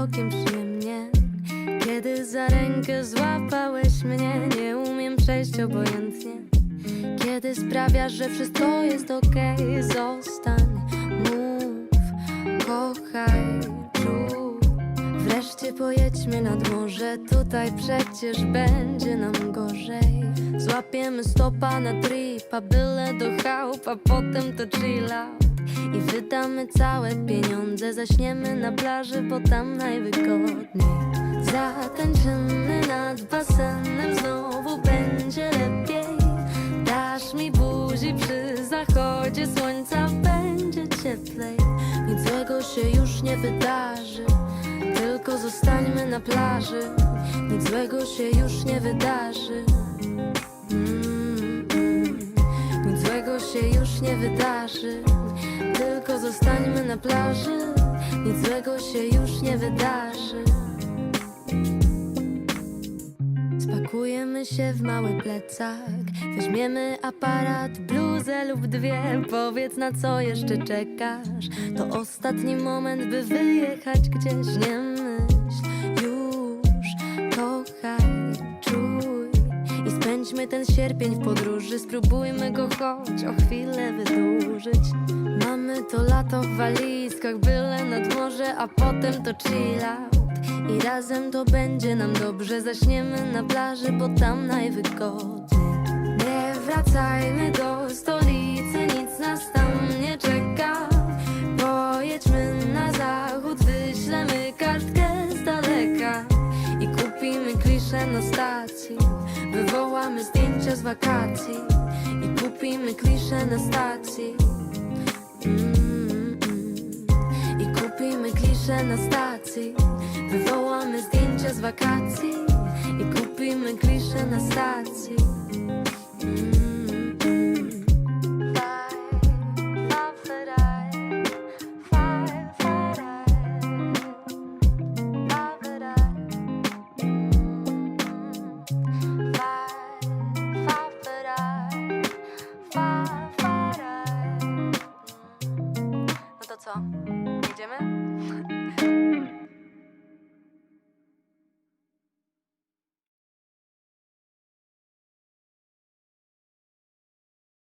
całkiem przyjemnie Kiedy za rękę złapałeś mnie Nie umiem przejść obojętnie. Kiedy sprawiasz, że wszystko jest okej Zostań, mów, kochaj, czuj. Wreszcie pojedźmy nad morze Tutaj przecież będzie nam gorzej. Złapiemy stopa na tripa Byle do chałupa, potem to chill out I wydamy całe pieniądze Zaśniemy na plaży, bo tam najwygodniej. Zatańczymy nad basenem Znowu będzie lepiej. Dasz mi buzi przy zachodzie słońca Będzie cieplej. Nic złego się już nie wydarzy Tylko zostańmy na plaży. Nic złego się już nie wydarzy. Mm, mm. Nic złego się już nie wydarzy Tylko zostańmy na plaży. Nic złego się już nie wydarzy. Spakujemy się w mały plecak. Weźmiemy aparat, bluzę lub dwie. Powiedz na co jeszcze czekasz. To ostatni moment, by wyjechać gdzieś. Nie myśl już, kochaj, czuj. I spędźmy ten sierpień w podróży. Spróbujmy go choć o chwilę wydłużyć lato w walizkach Byle nad morze, a potem to chill out. I razem to będzie nam dobrze Zaśniemy na plaży, bo tam najwygodniej. Nie wracajmy do stolicy Nic nas tam nie czeka. Pojedźmy na zachód Wyślemy kartkę z daleka. I kupimy klisze na stacji Wywołamy zdjęcia z wakacji. I kupimy klisze na stacji. Mm na stacji Wywołamy zdjęcia z wakacji I kupimy klisze na stacji mm -hmm. No to co?